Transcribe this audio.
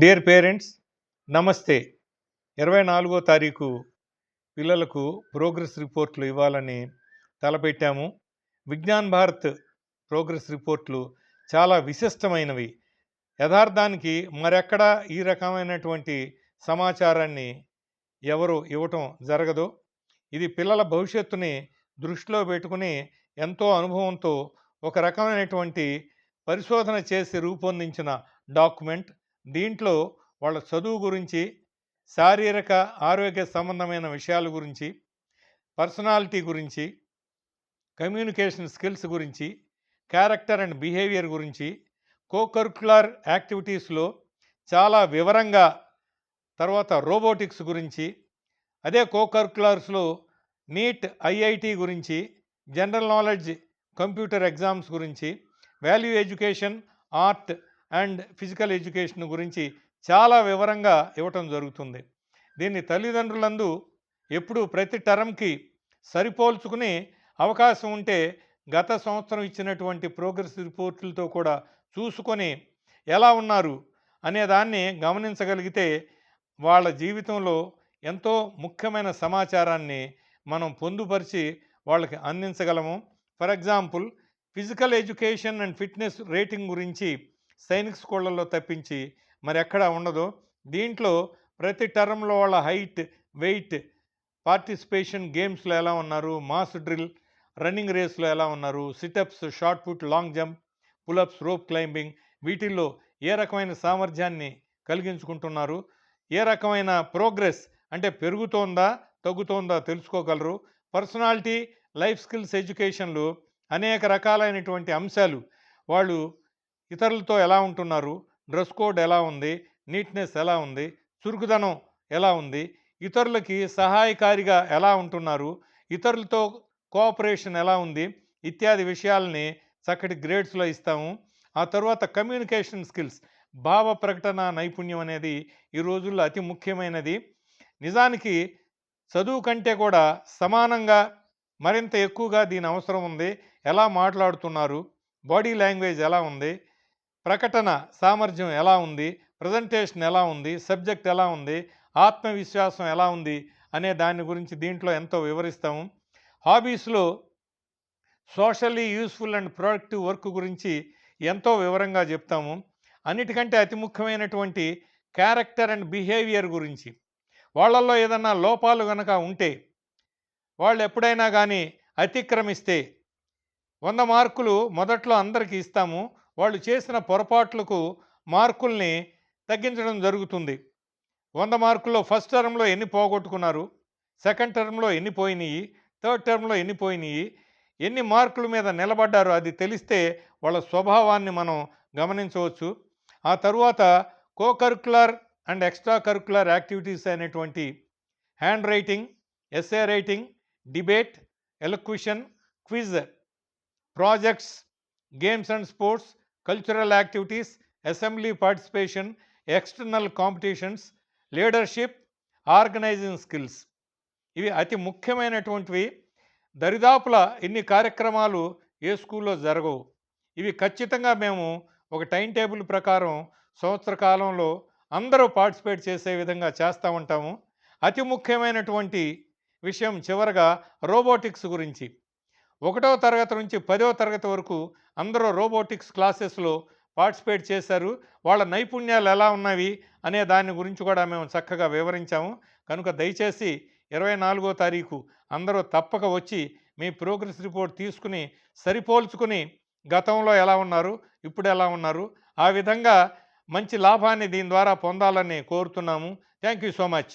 Dear parents నమస్తే. ఇరవై నాలుగో తారీఖు పిల్లలకు ప్రోగ్రెస్ రిపోర్ట్లు ఇవ్వాలని తలపెట్టాము. విజ్ఞాన్ భారత్ ప్రోగ్రెస్ రిపోర్ట్లు చాలా విశిష్టమైనవి. యథార్థానికి మరెక్కడా ఈ రకమైనటువంటి సమాచారాన్ని ఎవరు ఇవ్వటం జరగదు. ఇది పిల్లల భవిష్యత్తుని దృష్టిలో పెట్టుకుని ఎంతో అనుభవంతో ఒక రకమైనటువంటి పరిశోధన చేసి రూపొందించిన డాక్యుమెంట్. దీంట్లో వాళ్ళ చదువు గురించి శారీరక ఆరోగ్య సంబంధమైన విషయాల గురించి పర్సనాలిటీ గురించి కమ్యూనికేషన్ స్కిల్స్ గురించి క్యారెక్టర్ అండ్ బిహేవియర్ గురించి కోకరిక్యులర్ యాక్టివిటీస్లో చాలా వివరంగా తర్వాత రోబోటిక్స్ గురించి అదే కోకరిక్యులర్స్లో నీట్ ఐఐటి గురించి జనరల్ నాలెడ్జ్ కంప్యూటర్ ఎగ్జామ్స్ గురించి value education art and physical education గురించి చాలా వివరంగా ఇవ్వటం జరుగుతుంది. దీన్ని తల్లిదండ్రులందు ఎప్పుడు ప్రతి టర్మ్కి సరిపోల్చుకుని అవకాశం ఉంటే గత సంవత్సరం ఇచ్చినటువంటి ప్రోగ్రెస్ రిపోర్టులతో కూడా చూసుకొని ఎలా ఉన్నారు అనేదాన్ని గమనించగలిగితే వాళ్ళ జీవితంలో ఎంతో ముఖ్యమైన సమాచారాన్ని మనం పొందుపరిచి వాళ్ళకి అందించగలము. For example physical education and fitness rating గురించి సైనిక్ స్కూళ్ళల్లో తప్పించి మరి ఎక్కడ ఉండదు. దీంట్లో ప్రతి టర్మ్లో వాళ్ళ హైట్ వెయిట్ పార్టిసిపేషన్ గేమ్స్లో ఎలా ఉన్నారు మాస్ డ్రిల్ రన్నింగ్ రేస్లో ఎలా ఉన్నారు situps shot put long jump pullups rope climbing వీటిల్లో ఏ రకమైన సామర్థ్యాన్ని కలిగించుకుంటున్నారు ఏ రకమైన ప్రోగ్రెస్ అంటే పెరుగుతోందా తగ్గుతోందా తెలుసుకోగలరు. పర్సనాలిటీ లైఫ్ స్కిల్స్ ఎడ్యుకేషన్లు అనేక రకాలైనటువంటి అంశాలు వాళ్ళు ఇతరులతో ఎలా ఉంటున్నారు? డ్రెస్ కోడ్ ఎలా ఉంది? నీట్నెస్ ఎలా ఉంది? చురుకుదనం ఎలా ఉంది? ఇతరులకి సహాయకారిగా ఎలా ఉంటున్నారు? ఇతరులతో కోఆపరేషన్ ఎలా ఉంది? ఇత్యాది విషయాల్ని చక్కటి గ్రేడ్స్లో ఇస్తాము. ఆ తర్వాత కమ్యూనికేషన్ స్కిల్స్ భావ ప్రకటన నైపుణ్యం అనేది ఈ రోజుల్లో అతి ముఖ్యమైనది. నిజానికి చదువు కంటే కూడా సమానంగా మరింత ఎక్కువగా దీని అవసరం ఉంది. ఎలా మాట్లాడుతున్నారు? బాడీ లాంగ్వేజ్ ఎలా ఉంది? ప్రకటన సామర్థ్యం ఎలా ఉంది? ప్రజెంటేషన్ ఎలా ఉంది? సబ్జెక్ట్ ఎలా ఉంది? ఆత్మవిశ్వాసం ఎలా ఉంది? అనే దాని గురించి దీంట్లో ఎంతో వివరిస్తాము. హాబీస్లో socially useful and productive work గురించి ఎంతో వివరంగా చెప్తాము. అన్నిటికంటే అతి ముఖ్యమైనటువంటి క్యారెక్టర్ అండ్ బిహేవియర్ గురించి. వాళ్ళల్లో ఏదన్నా లోపాలు కనుక ఉంటే వాళ్ళు ఎప్పుడైనా కానీ అతిక్రమిస్తే వంద మార్కులు మొదట్లో అందరికీ ఇస్తాము. వాళ్ళు చేసిన పొరపాట్లకు మార్కుల్ని తగ్గించడం జరుగుతుంది. వంద మార్కుల్లో ఫస్ట్ టర్మ్లో ఎన్ని పోగొట్టుకున్నారు? సెకండ్ టర్మ్లో ఎన్ని పోయినాయి థర్డ్ టర్మ్లో ఎన్ని పోయినాయి ఎన్ని మార్కుల మీద నిలబడ్డారో? అది తెలిస్తే వాళ్ళ స్వభావాన్ని మనం గమనించవచ్చు. ఆ తరువాత cocurricular and extracurricular activities అనేటువంటి handwriting essay writing debate elocution quiz projects games and sports cultural activities assembly participation external competitions leadership organising skills ఇవి అతి ముఖ్యమైనటువంటివి. దరిదాపుల ఇన్ని కార్యక్రమాలు ఏ స్కూల్లో జరగవు. ఇవి ఖచ్చితంగా మేము ఒక టైం టేబుల్ ప్రకారం సంవత్సర కాలంలో అందరూ పార్టిసిపేట్ చేసే విధంగా చేస్తూ ఉంటాము. అతి ముఖ్యమైనటువంటి విషయం చివరగా రోబోటిక్స్ గురించి. ఒకటవ తరగతి నుంచి పదవ తరగతి వరకు అందరూ రోబోటిక్స్ క్లాసెస్లో పార్టిసిపేట్ చేశారు. వాళ్ళ నైపుణ్యాలు ఎలా ఉన్నవి అనే దాని గురించి కూడా మేము చక్కగా వివరించాము. కనుక దయచేసి ఇరవై నాలుగో తారీఖు అందరూ తప్పక వచ్చి మీ ప్రోగ్రెస్ రిపోర్ట్ తీసుకుని సరిపోల్చుకుని గతంలో ఎలా ఉన్నారు ఇప్పుడు ఎలా ఉన్నారు ఆ విధంగా మంచి లాభాన్ని దీని ద్వారా పొందాలని కోరుతున్నాము. Thank you so much.